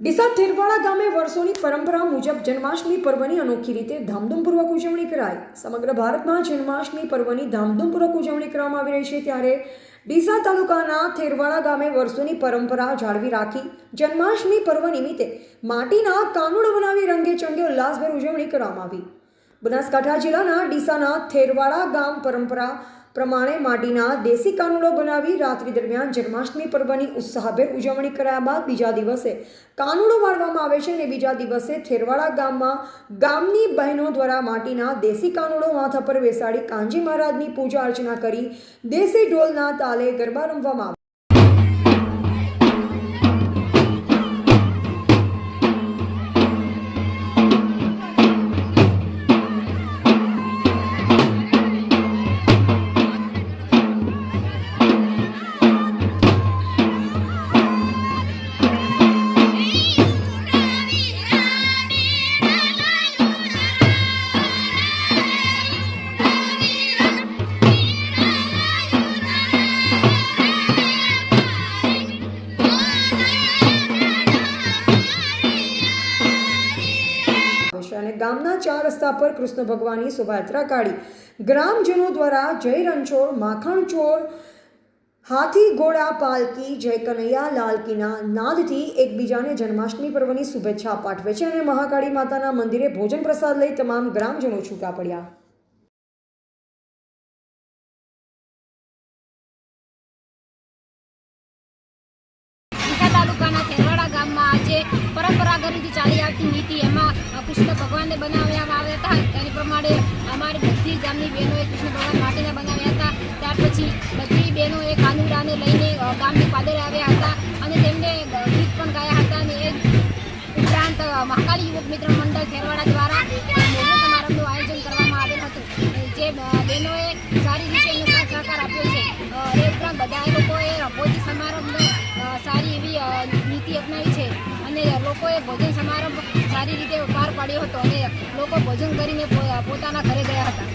ડીસા થેરવાડા ગામે વર્ષોની પરંપરા મુજબ જન્માષ્ટમી પર્વની અનોખી રીતે ધામધૂમપૂર્વક ઉજવણી કરાઈ. સમગ્ર ભારતમાં જન્માષ્ટમી પર્વની ધામધૂમપૂર્વક ઉજવણી કરવામાં આવી રહી છે ત્યારે ડીસા તાલુકાના થેરવાડા ગામે વર્ષોની પરંપરા જાળવી રાખી જન્માષ્ટમી પર્વ નિમિત્તે માટીના કાનુડો બનાવી રંગે ચંગે ઉલ્લાસભેર ઉજવણી કરવામાં આવી. બનાસકાંઠા જિલ્લાના ડીસાના થેરવાડા ગામ પરંપરા પ્રમાણે માટીના દેશી કાનુડો બનાવી રાત્રિ દરમિયાન જન્માષ્ટમી પર્વની ઉત્સાહભેર ઉજવણી કરાયા બાદ બીજા દિવસે કાનુડો વાળવામાં આવે છે અને બીજા દિવસે થેરવાડા ગામમાં ગામની બહેનો દ્વારા માટીના દેશી કાનુડો માથા પર બેસાડી કાંજી મહારાજની પૂજા અર્ચના કરી દેશી ઢોલના તાલે ગરબા રમવામાં આવે છે અને ગામના ચાર રસ્તા પર કૃષ્ણ ભગવાનની શોભાયાત્રા કાઢી. ગ્રામજનો દ્વારા જય રણછોડ, માખણ ચોર હાથી ઘોડા પાલકી, જય કનૈયા લાલકીના નાદથી એકબીજાને જન્માષ્ટમી પર્વની શુભેચ્છા પાઠવે છે અને મહાકાળી માતાના મંદિરે ભોજન પ્રસાદ લઈ તમામ ગ્રામજનો છૂટા પડ્યા. તાલુકાના થેરવાડા ગામમાં આજે પરંપરાગત ચાલી આવતી નીતિ ભગવાનને બનાવવામાં આવ્યા હતા. તેની પ્રમાણે અમારી બધી ગામની બહેનોએ કૃષ્ણ ભગવાન માટેના બનાવ્યા હતા. ત્યાર પછી બધી બહેનોએ કાનુડાને લઈને ગામની પાદરે આવ્યા હતા અને તેમને ગીત પણ ગાયા હતા અને એ ઉપરાંત મહાકાલી યુવક મિત્ર મંડળ ખેરવાડા દ્વારા સમારંભનું આયોજન કરવામાં આવ્યું હતું. જે બહેનોએ સારી રીતે સહકાર આપ્યો છે. એ ઉપરાંત બધા લોકોએ ભોજન સમારંભનો સારી એવી નીતિ અપનાવી છે. અને લોકોએ ભોજન સમારંભ સારી રીતે પાડ્યો હતો. અને લોકો ભોજન કરીને પોતાના ઘરે ગયા હતા.